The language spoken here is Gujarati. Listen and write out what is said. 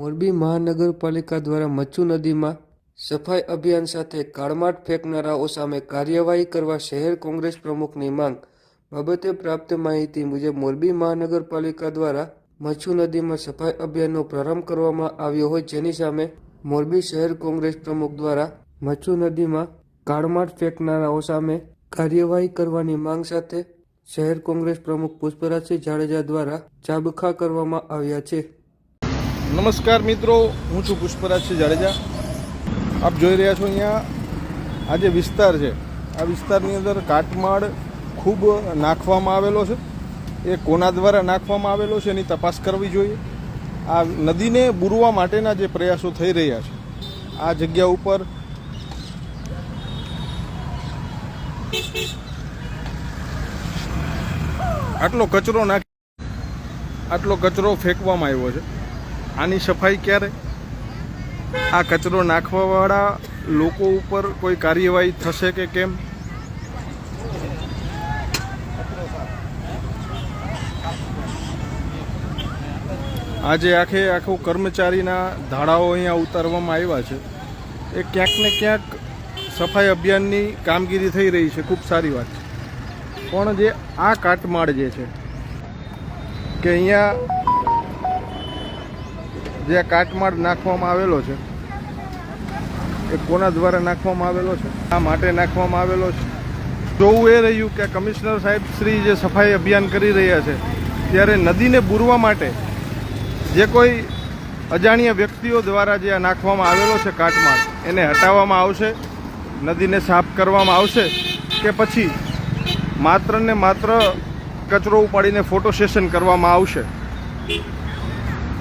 મોરબી મહાનગરપાલિકા દ્વારા મચ્છુ નદીમાં સફાઈ અભિયાન સાથે કાળમાટ ફેંકનારાઓ સામે કાર્યવાહી કરવા શહેર કોંગ્રેસ પ્રમુખની માંગ. બાબતે પ્રાપ્ત માહિતી મુજબ મોરબી મહાનગરપાલિકા દ્વારા મચ્છુ નદીમાં સફાઈ અભિયાનનો પ્રારંભ કરવામાં આવ્યો હોય જેની સામે મોરબી શહેર કોંગ્રેસ પ્રમુખ દ્વારા મચ્છુ નદીમાં કાળમાટ ફેંકનારાઓ સામે કાર્યવાહી કરવાની માંગ સાથે શહેર કોંગ્રેસ પ્રમુખ પુષ્પરાજસિંહ જાડેજા દ્વારા ચાબખા કરવામાં આવ્યા છે. નમસ્કાર મિત્રો, હું છું પુષ્પરાજસિંહ જાડેજા. આપ જોઈ રહ્યા છો અહીંયા આ જે વિસ્તાર છે, આ વિસ્તારની અંદર કાટમાળ ખૂબ નાખવામાં આવેલો છે. એ કોના દ્વારા નાખવામાં આવેલો છે એની તપાસ કરવી જોઈએ. આ નદીને બુરવા માટેના જે પ્રયાસો થઈ રહ્યા છે, આ જગ્યા ઉપર આટલો કચરો નાખ, આટલો કચરો ફેંકવામાં આવ્યો છે. આની સફાઈ ક્યારે? આ કચરો નાખવાવાળા લોકો ઉપર કોઈ કાર્યવાહી થશે કે કેમ? આજે આખે આખો કર્મચારીના ધાડાઓ અહીંયા ઉતારવામાં આવ્યા છે. એ ક્યાંક ને ક્યાંક સફાઈ અભિયાનની કામગીરી થઈ રહી છે. ખૂબ સારી વાત પણ જે આ કાટમાળ જે છે, કે અહીંયા જે કાટમાળ નાખવામાં આવેલો છે, એ કોના દ્વારા નાખવામાં આવેલો છે? આ માટે નાખવામાં આવેલો છે. જોવું એ રહ્યું કે કમિશનર સાહેબ શ્રી જે સફાઈ અભિયાન કરી રહ્યા છે, ત્યારે નદીને બૂરવા માટે જે કોઈ અજાણ્યા વ્યક્તિઓ દ્વારા જે આ નાખવામાં આવેલો છે કાટમાળ, એને હટાવવામાં આવશે, નદીને સાફ કરવામાં આવશે કે પછી માત્ર ને માત્ર કચરો ઉપાડીને ફોટો સેશન કરવામાં આવશે?